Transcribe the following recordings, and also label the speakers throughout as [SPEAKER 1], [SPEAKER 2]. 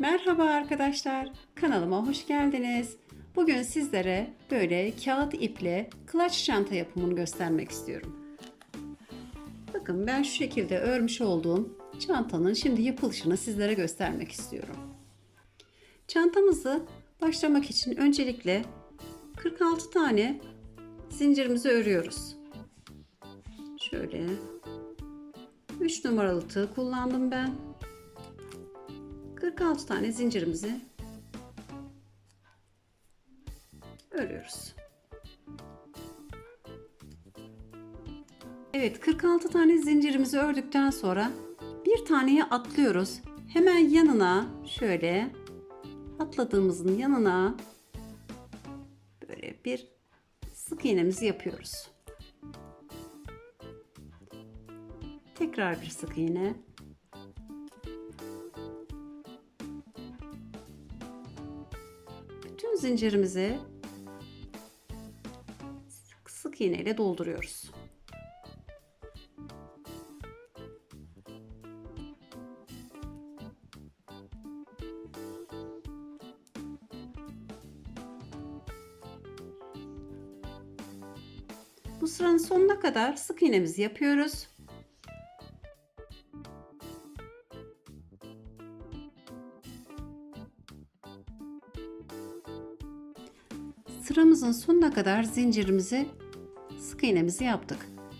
[SPEAKER 1] Merhaba arkadaşlar, kanalıma hoş geldiniz. Bugün sizlere böyle kağıt iple klaç çanta yapımını göstermek istiyorum. Bakın ben şu şekilde örmüş olduğum çantanın şimdi yapılışını sizlere göstermek istiyorum. Çantamızı başlamak için öncelikle 46 tane zincirimizi örüyoruz. Şöyle 3 numaralı tığ kullandım ben. 46 tane zincirimizi örüyoruz. Evet 46 tane zincirimizi ördükten sonra bir taneye atlıyoruz. Hemen yanına şöyle atladığımızın yanına böyle bir sık iğnemizi yapıyoruz. Tekrar bir sık iğne. Zincirimizi sık, iğne ile dolduruyoruz. Bu sıranın sonuna kadar sık iğnemizi yapıyoruz. Sıramızın sonuna kadar zincirimizi sık iğnemizi yaptık.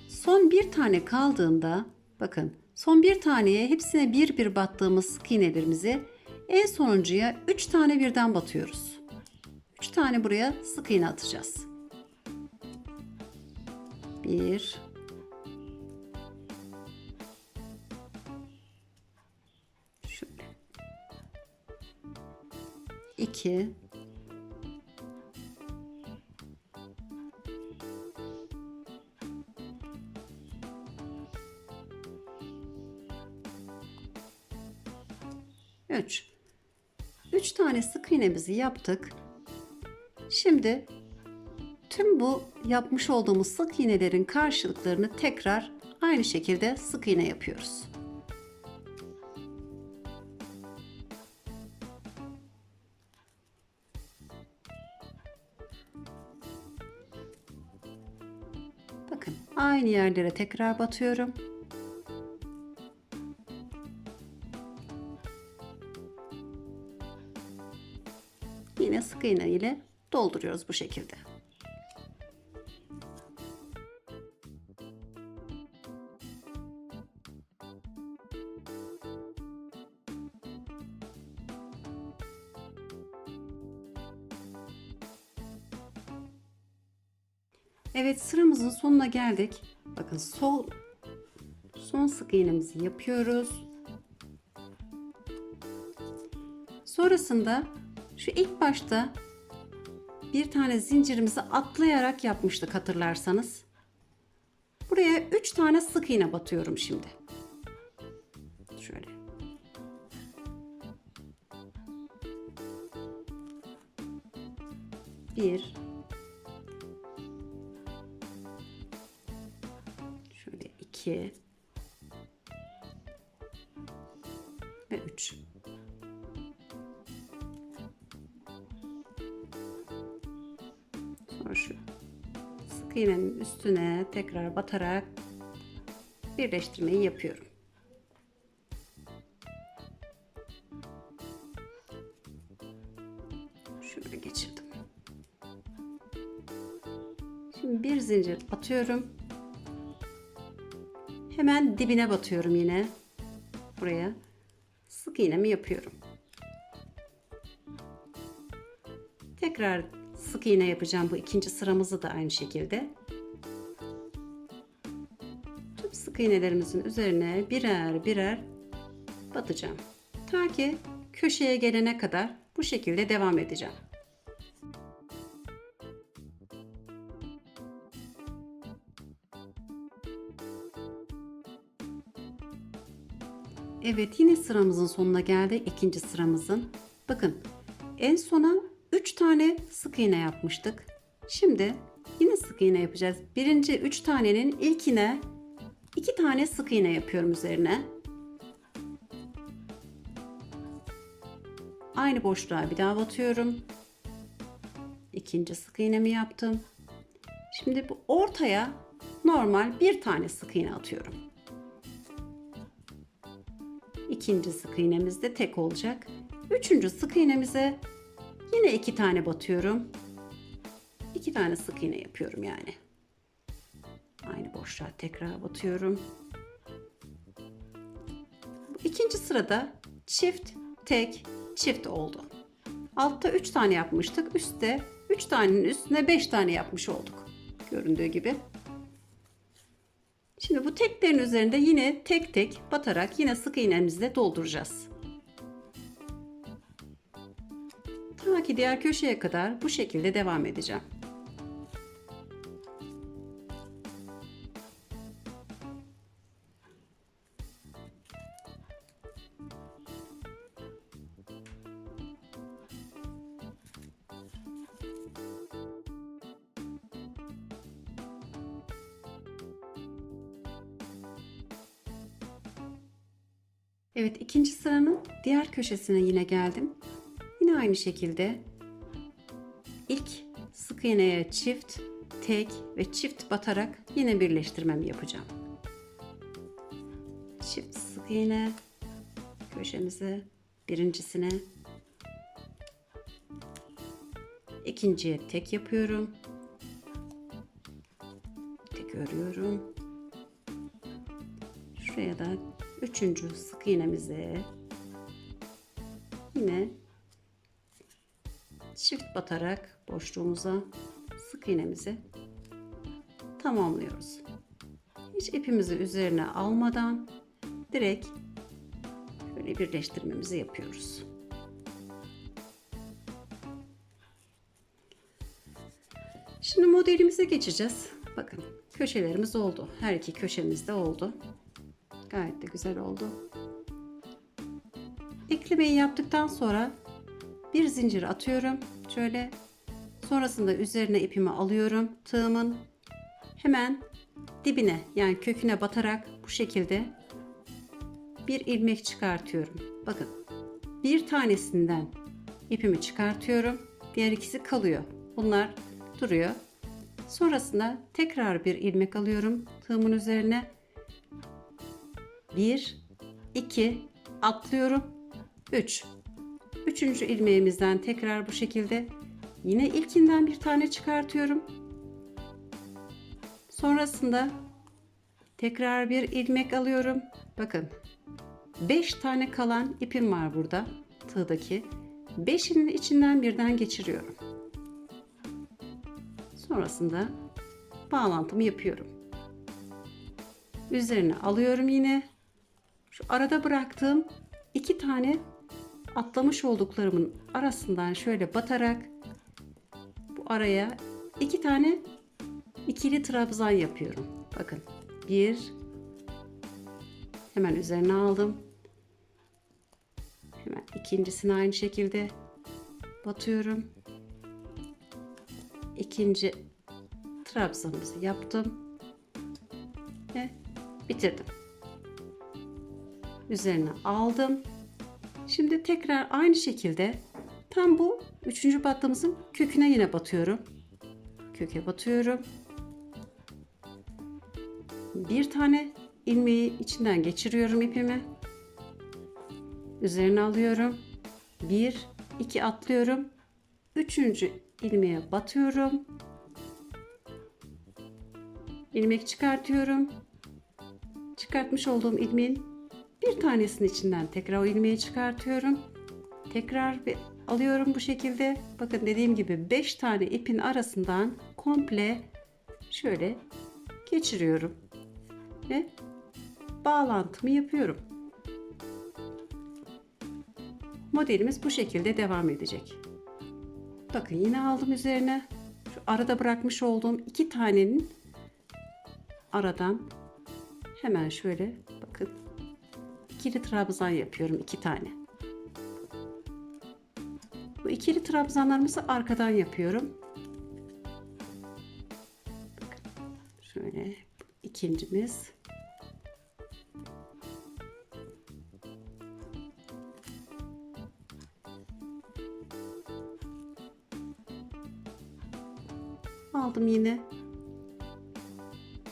[SPEAKER 1] Son bir tane kaldığında bakın son bir taneye hepsine bir bir battığımız sık iğnelerimizi en sonuncuya 3 tane birden batıyoruz. 3 tane buraya sık iğne atacağız. 1 Şöyle 2 3. 3 tane sık iğnemizi yaptık. Şimdi tüm bu yapmış olduğumuz sık iğnelerin karşılıklarını tekrar aynı şekilde sık iğne yapıyoruz. Bakın aynı yerlere tekrar batıyorum. Sık iğne ile dolduruyoruz bu şekilde. Evet sıramızın sonuna geldik. Bakın sol son sık iğnemizi yapıyoruz. Sonrasında şu ilk başta bir tane zincirimizi atlayarak yapmıştık hatırlarsanız. Buraya 3 tane sık iğne batıyorum şimdi. Şöyle. Bir. Şöyle iki. İğnenin üstüne tekrar batarak birleştirmeyi yapıyorum. Şöyle geçirdim. Şimdi bir zincir atıyorum. Hemen dibine batıyorum yine. Buraya sık iğnemi yapıyorum. Tekrar sık iğne yapacağım bu ikinci sıramızı da aynı şekilde. Tüm sık iğnelerimizin üzerine birer birer batacağım. Ta ki köşeye gelene kadar bu şekilde devam edeceğim. Evet yine sıramızın sonuna geldi ikinci sıramızın. Bakın en sona 3 tane sık iğne yapmıştık. Şimdi yine sık iğne yapacağız. Birinci 3 tanenin ilkine 2 tane sık iğne yapıyorum üzerine. Aynı boşluğa bir daha batıyorum. İkinci sık iğnemi yaptım. Şimdi bu ortaya normal bir tane sık iğne atıyorum. İkinci sık iğnemiz de tek olacak. Üçüncü sık iğnemize yine iki tane batıyorum. İki tane sık iğne yapıyorum yani. Aynı boşluğa tekrar batıyorum. İkinci sırada çift, tek, çift oldu. Altta 3 tane yapmıştık. Üstte 3 tanenin üstüne 5 tane yapmış olduk. Göründüğü gibi. Şimdi bu teklerin üzerinde yine tek tek batarak yine sık iğnemizle dolduracağız. Ta ki diğer köşeye kadar bu şekilde devam edeceğim. Evet ikinci sıranın diğer köşesine yine geldim. Aynı şekilde ilk sık iğneye çift, tek ve çift batarak yine birleştirmemi yapacağım. Çift sık iğne köşemize birincisine ikinciye tek yapıyorum. Tek örüyorum. Şuraya da üçüncü sık iğnemize yine çift batarak boşluğumuza sık iğnemizi tamamlıyoruz. Hiç ipimizi üzerine almadan direkt şöyle birleştirmemizi yapıyoruz. Şimdi modelimize geçeceğiz. Bakın köşelerimiz oldu. Her iki köşemizde oldu. Gayet de güzel oldu. Eklemeyi yaptıktan sonra bir zincir atıyorum. Şöyle sonrasında üzerine ipimi alıyorum. Tığımın hemen dibine yani köküne batarak bu şekilde bir ilmek çıkartıyorum. Bakın bir tanesinden ipimi çıkartıyorum. Diğer ikisi kalıyor. Bunlar duruyor. Sonrasında tekrar bir ilmek alıyorum tığımın üzerine 1 2 atlıyorum 3 üçüncü ilmeğimizden tekrar bu şekilde yine ilkinden bir tane çıkartıyorum. Sonrasında tekrar bir ilmek alıyorum. Bakın 5 tane kalan ipim var burada tığdaki. 5'inin içinden birden geçiriyorum. Sonrasında bağlantımı yapıyorum. Üzerine alıyorum yine. Şu arada bıraktığım iki tane atlamış olduklarımın arasından şöyle batarak bu araya iki tane ikili trabzan yapıyorum. Bakın bir hemen üzerine aldım. Hemen ikincisini aynı şekilde batıyorum. İkinci trabzanımızı yaptım ve bitirdim üzerine aldım. Şimdi tekrar aynı şekilde tam bu üçüncü battığımızın köküne yine batıyorum. Köke batıyorum. Bir tane ilmeği içinden geçiriyorum ipimi. Üzerine alıyorum. Bir, iki atlıyorum. Üçüncü ilmeğe batıyorum. İlmek çıkartıyorum. Çıkartmış olduğum ilmeğin bir tanesinin içinden tekrar o ilmeği çıkartıyorum. Tekrar bir alıyorum bu şekilde. Bakın dediğim gibi 5 tane ipin arasından komple şöyle geçiriyorum. Ve bağlantımı yapıyorum. Modelimiz bu şekilde devam edecek. Bakın yine aldım üzerine. Şu arada bırakmış olduğum iki tanenin aradan hemen şöyle ikili trabzan yapıyorum iki tane. Bu ikili trabzanlarımızı arkadan yapıyorum. Bakın şöyle ikincimiz. Aldım yine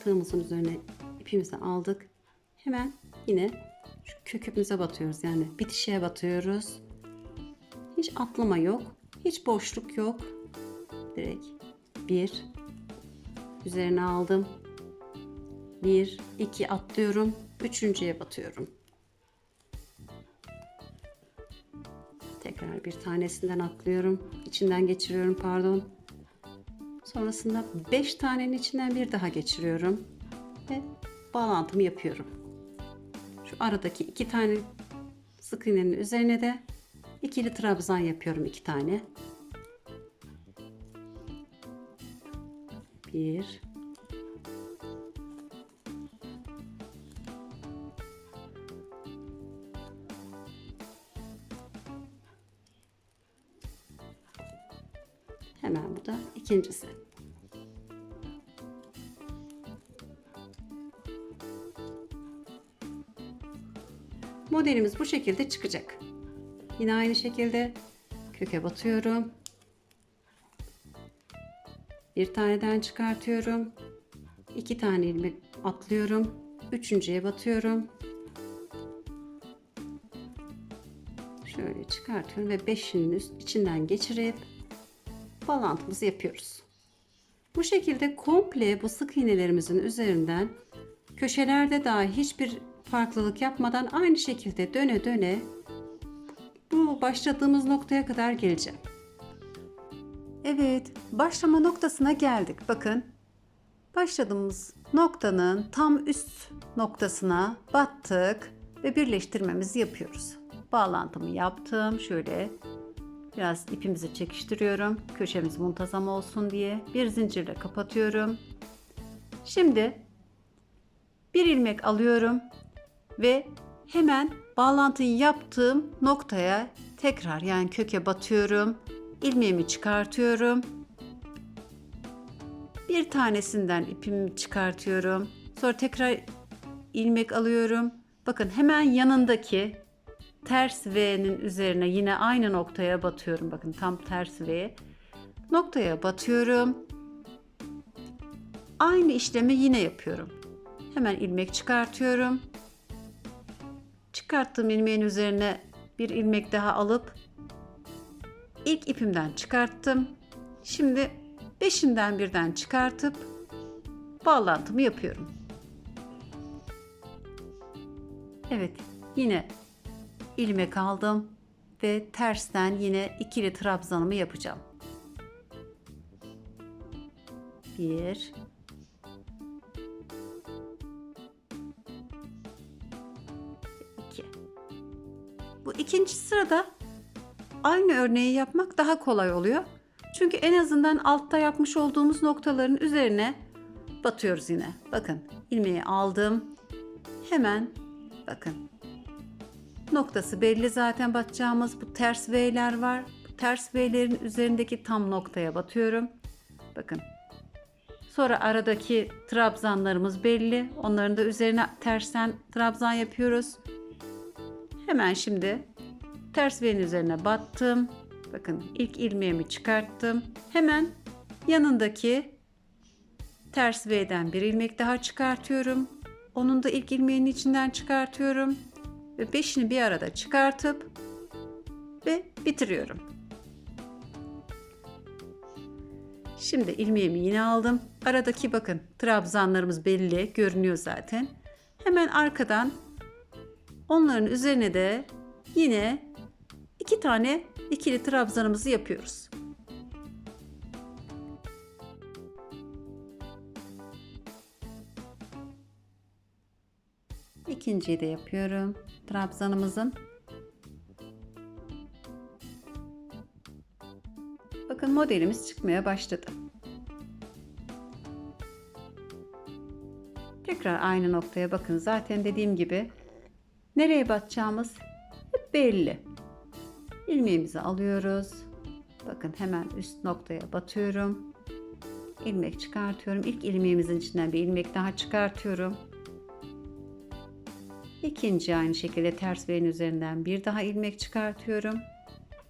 [SPEAKER 1] tığımızın üzerine ipimizi aldık. Hemen yine kökümüze batıyoruz. Yani bitişe batıyoruz. Hiç atlama yok. Hiç boşluk yok. Direkt bir üzerine aldım. Bir, iki atlıyorum. Üçüncüye batıyorum. Tekrar bir tanesinden atlıyorum. İçinden geçiriyorum pardon. Sonrasında 5 tanenin içinden bir daha geçiriyorum. Ve bağlantımı yapıyorum. Aradaki iki tane sık iğnenin üzerine de ikili trabzan yapıyorum iki tane. Bir. Hemen bu da ikincisi. Modelimiz bu şekilde çıkacak. Yine aynı şekilde köke batıyorum. Bir taneden çıkartıyorum. iki tane ilmek atlıyorum. Üçüncüye batıyorum. Şöyle çıkartıyorum ve beşinin içinden geçirip bağlantımızı yapıyoruz. Bu şekilde komple bu sık iğnelerimizin üzerinden köşelerde dahi hiçbir farklılık yapmadan aynı şekilde döne döne bu başladığımız noktaya kadar geleceğim. Evet, başlama noktasına geldik. Bakın. Başladığımız noktanın tam üst noktasına battık ve birleştirmemizi yapıyoruz. Bağlantımı yaptım. Şöyle biraz ipimizi çekiştiriyorum. Köşemiz muntazam olsun diye bir zincirle kapatıyorum. Şimdi bir ilmek alıyorum ve hemen bağlantıyı yaptığım noktaya tekrar yani köke batıyorum. ilmeğimi çıkartıyorum. Bir tanesinden ipimi çıkartıyorum. Sonra tekrar ilmek alıyorum. Bakın hemen yanındaki ters V'nin üzerine yine aynı noktaya batıyorum. Bakın tam ters V. Noktaya batıyorum. Aynı işlemi yine yapıyorum. Hemen ilmek çıkartıyorum. Çıkarttığım ilmeğin üzerine bir ilmek daha alıp ilk ipimden çıkarttım. Şimdi beşinden birden çıkartıp bağlantımı yapıyorum. Evet, yine ilmek aldım ve tersten yine ikili trabzanımı yapacağım. 1 ikinci sırada aynı örneği yapmak daha kolay oluyor. Çünkü en azından altta yapmış olduğumuz noktaların üzerine batıyoruz yine. Bakın ilmeği aldım. Hemen bakın noktası belli zaten batacağımız bu ters V'ler var. Bu ters V'lerin üzerindeki tam noktaya batıyorum. Bakın. Sonra aradaki trabzanlarımız belli. Onların da üzerine tersten trabzan yapıyoruz. Hemen şimdi ters V'nin üzerine battım. Bakın ilk ilmeğimi çıkarttım. Hemen yanındaki ters V'den bir ilmek daha çıkartıyorum. Onun da ilk ilmeğinin içinden çıkartıyorum ve beşini bir arada çıkartıp ve bitiriyorum. Şimdi ilmeğimi yine aldım. Aradaki bakın trabzanlarımız belli görünüyor zaten. Hemen arkadan onların üzerine de yine iki tane ikili trabzanımızı yapıyoruz. İkinciyi de yapıyorum. Trabzanımızın. Bakın modelimiz çıkmaya başladı. Tekrar aynı noktaya bakın. Zaten dediğim gibi nereye batacağımız hep belli. İlmeğimizi alıyoruz. Bakın hemen üst noktaya batıyorum. İlmek çıkartıyorum. İlk ilmeğimizin içinden bir ilmek daha çıkartıyorum. İkinci aynı şekilde ters V'nin üzerinden bir daha ilmek çıkartıyorum.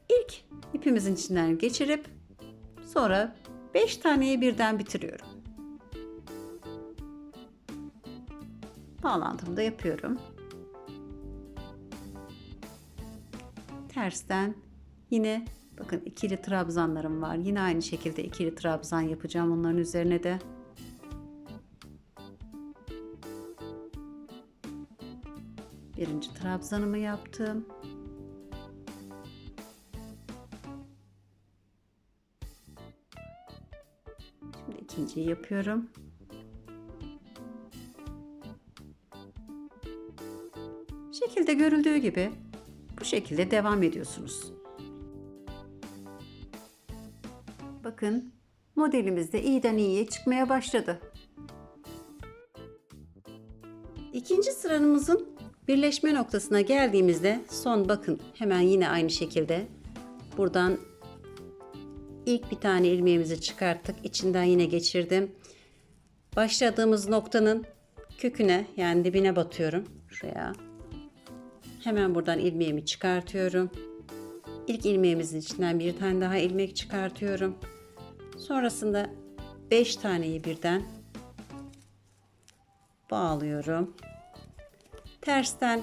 [SPEAKER 1] İlk ipimizin içinden geçirip sonra 5 taneyi birden bitiriyorum. Bağlantımı da yapıyorum. Tersten yine bakın ikili trabzanlarım var. Yine aynı şekilde ikili trabzan yapacağım onların üzerine de. Birinci trabzanımı yaptım. Şimdi ikinciyi yapıyorum. Şekilde görüldüğü gibi şekilde devam ediyorsunuz. Bakın modelimiz de iyiden iyiye çıkmaya başladı. İkinci sıramızın birleşme noktasına geldiğimizde son bakın hemen yine aynı şekilde buradan ilk bir tane ilmeğimizi çıkarttık. içinden yine geçirdim. Başladığımız noktanın köküne yani dibine batıyorum. Şuraya. Hemen buradan ilmeğimi çıkartıyorum. İlk ilmeğimizin içinden bir tane daha ilmek çıkartıyorum. Sonrasında 5 taneyi birden bağlıyorum. Tersten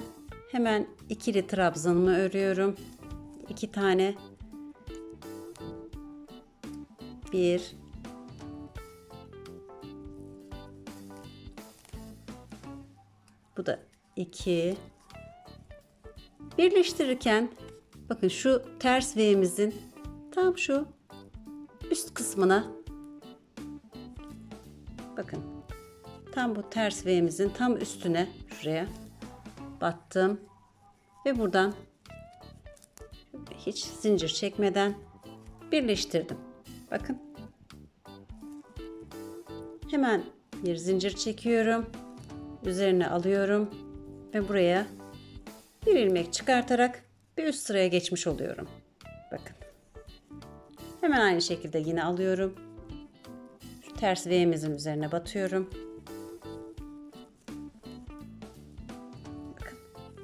[SPEAKER 1] hemen ikili trabzanımı örüyorum. 2 tane bir bu da iki birleştirirken bakın şu ters V'mizin tam şu üst kısmına bakın tam bu ters V'mizin tam üstüne şuraya battım ve buradan hiç zincir çekmeden birleştirdim. Bakın. Hemen bir zincir çekiyorum. Üzerine alıyorum ve buraya bir ilmek çıkartarak bir üst sıraya geçmiş oluyorum. Bakın. Hemen aynı şekilde yine alıyorum. Şu ters V'mizin üzerine batıyorum. Bakın.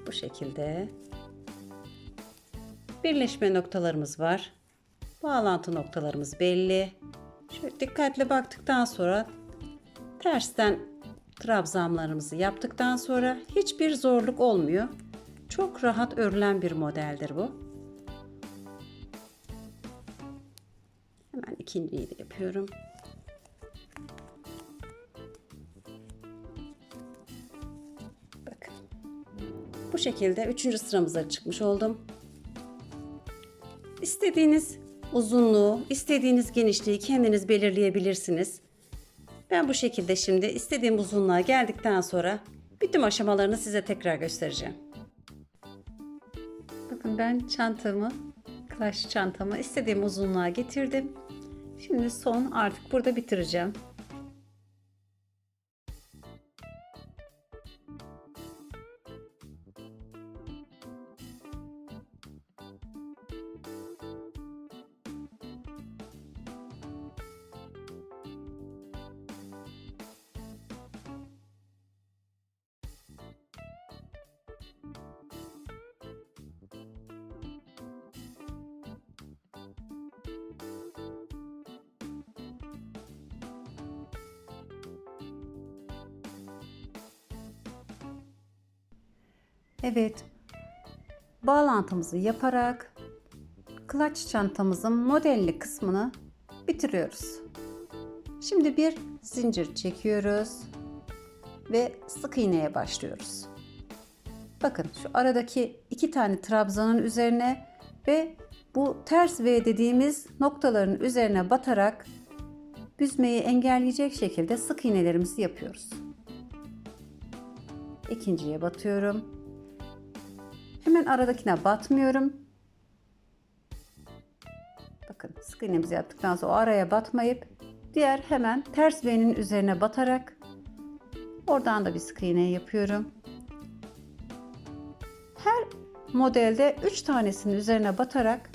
[SPEAKER 1] Bu şekilde birleşme noktalarımız var. Bağlantı noktalarımız belli. Şöyle dikkatli baktıktan sonra tersten trabzanlarımızı yaptıktan sonra hiçbir zorluk olmuyor. Çok rahat örülen bir modeldir bu. Hemen ikinciyi de yapıyorum. Bakın. Bu şekilde üçüncü sıramıza çıkmış oldum. İstediğiniz uzunluğu, istediğiniz genişliği kendiniz belirleyebilirsiniz. Ben bu şekilde şimdi istediğim uzunluğa geldikten sonra bütün aşamalarını size tekrar göstereceğim. Ben çantamı, klaş çantamı istediğim uzunluğa getirdim. Şimdi son artık burada bitireceğim. Evet. Bağlantımızı yaparak klaç çantamızın modelli kısmını bitiriyoruz. Şimdi bir zincir çekiyoruz ve sık iğneye başlıyoruz. Bakın şu aradaki iki tane trabzanın üzerine ve bu ters V dediğimiz noktaların üzerine batarak büzmeyi engelleyecek şekilde sık iğnelerimizi yapıyoruz. İkinciye batıyorum. Hemen aradakine batmıyorum. Bakın sık iğnemizi yaptıktan sonra o araya batmayıp diğer hemen ters V'nin üzerine batarak oradan da bir sık iğne yapıyorum. Her modelde 3 tanesinin üzerine batarak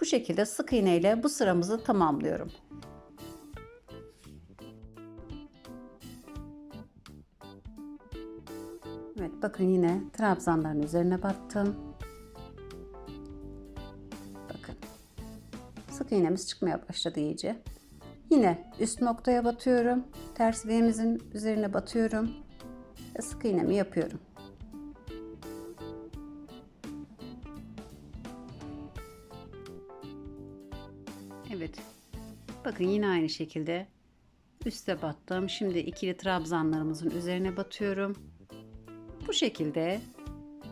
[SPEAKER 1] bu şekilde sık iğne ile bu sıramızı tamamlıyorum. Bakın yine trabzanların üzerine battım. Bakın. sık iğnemiz çıkmaya başladı iyice. Yine üst noktaya batıyorum. Ters ilmeğimizin üzerine batıyorum. Ve sık iğnemi yapıyorum. Evet. Bakın yine aynı şekilde üste battım. Şimdi ikili trabzanlarımızın üzerine batıyorum. Bu şekilde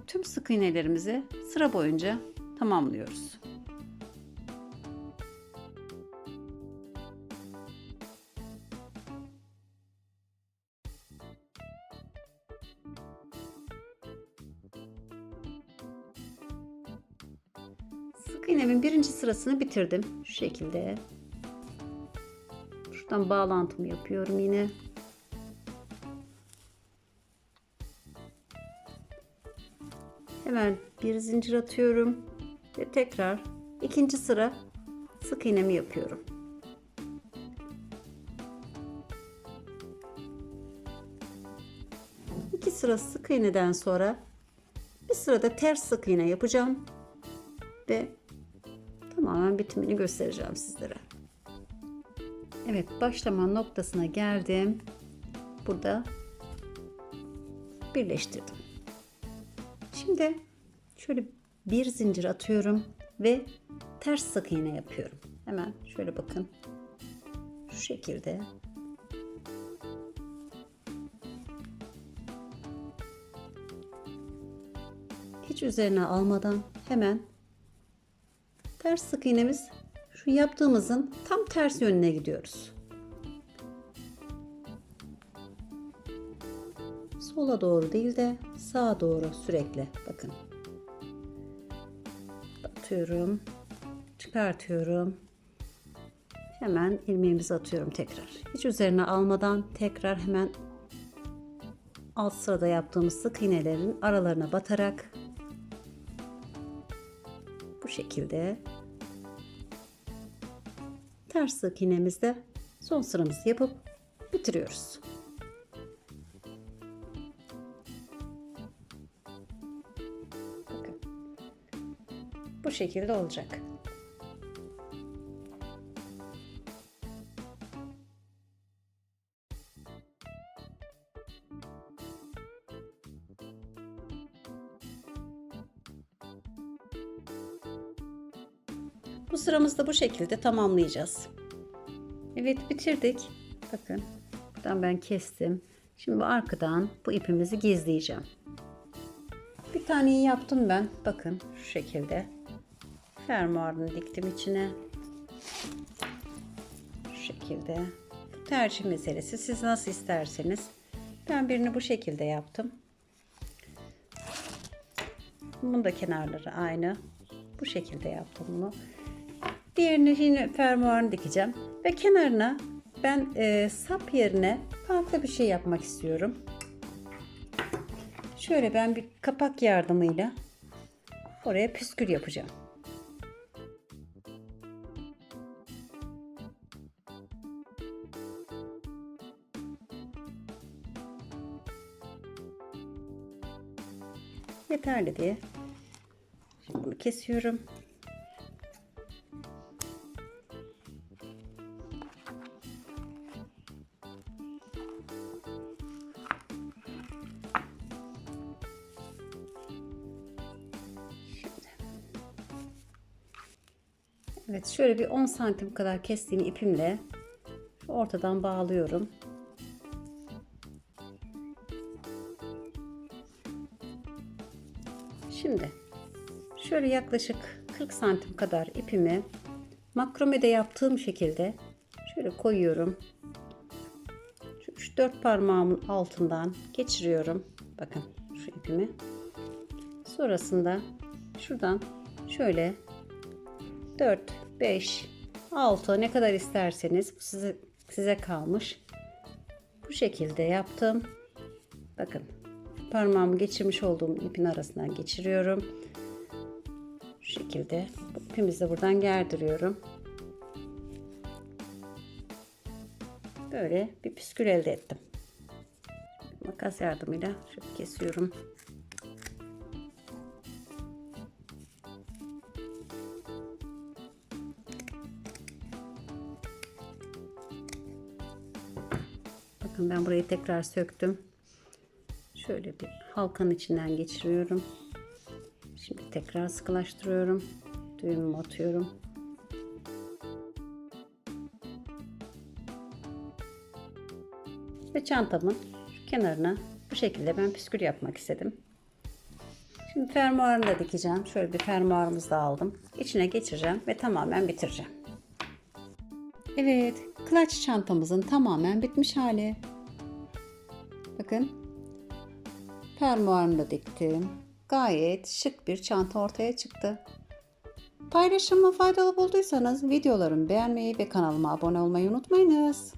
[SPEAKER 1] tüm sık iğnelerimizi sıra boyunca tamamlıyoruz. Sık iğnemin birinci sırasını bitirdim. Şu şekilde. Şuradan bağlantımı yapıyorum yine. Hemen bir zincir atıyorum ve tekrar ikinci sıra sık iğnemi yapıyorum. İki sıra sık iğneden sonra bir sırada ters sık iğne yapacağım ve tamamen bitimini göstereceğim sizlere. Evet başlama noktasına geldim. Burada birleştirdim. Şimdi şöyle bir zincir atıyorum ve ters sık iğne yapıyorum. Hemen şöyle bakın. Şu şekilde. Hiç üzerine almadan hemen ters sık iğnemiz şu yaptığımızın tam ters yönüne gidiyoruz. Sola doğru değil de sağa doğru sürekli bakın. Batıyorum. Çıkartıyorum. Hemen ilmeğimizi atıyorum tekrar. Hiç üzerine almadan tekrar hemen alt sırada yaptığımız sık iğnelerin aralarına batarak bu şekilde ters sık iğnemizde son sıramızı yapıp bitiriyoruz. Şekilde olacak. Bu sıramızı da bu şekilde tamamlayacağız. Evet bitirdik. Bakın buradan ben kestim. Şimdi bu arkadan bu ipimizi gizleyeceğim. Bir taneyi yaptım ben. Bakın şu şekilde. Fermuarını diktim içine. Şu şekilde. Bu tercih meselesi. Siz nasıl isterseniz. Ben birini bu şekilde yaptım. Bunun da kenarları aynı. Bu şekilde yaptım bunu. Diğerini yine fermuarını dikeceğim. Ve kenarına ben e, sap yerine farklı bir şey yapmak istiyorum. Şöyle ben bir kapak yardımıyla oraya püskül yapacağım. Yeterli diye. Şimdi bunu kesiyorum. Evet şöyle bir 10 santim kadar kestiğim ipimle ortadan bağlıyorum. Şöyle yaklaşık 40 santim kadar ipimi makromede yaptığım şekilde şöyle koyuyorum. Şu 3-4 parmağımın altından geçiriyorum. Bakın şu ipimi. Sonrasında şuradan şöyle 4, 5, 6 ne kadar isterseniz bu size, size kalmış. Bu şekilde yaptım. Bakın parmağımı geçirmiş olduğum ipin arasından geçiriyorum şekilde ipimizi buradan gerdiriyorum. Böyle bir püskül elde ettim. Makas yardımıyla şöyle kesiyorum. Bakın ben burayı tekrar söktüm. Şöyle bir halkanın içinden geçiriyorum. Şimdi tekrar sıkılaştırıyorum. Düğümümü atıyorum. Ve çantamın kenarına bu şekilde ben püskül yapmak istedim. Şimdi fermuarını da dikeceğim. Şöyle bir fermuarımızı da aldım. İçine geçireceğim ve tamamen bitireceğim. Evet, klaç çantamızın tamamen bitmiş hali. Bakın. Fermuarını da diktim. Gayet şık bir çanta ortaya çıktı. Paylaşımı faydalı bulduysanız videolarımı beğenmeyi ve kanalıma abone olmayı unutmayınız.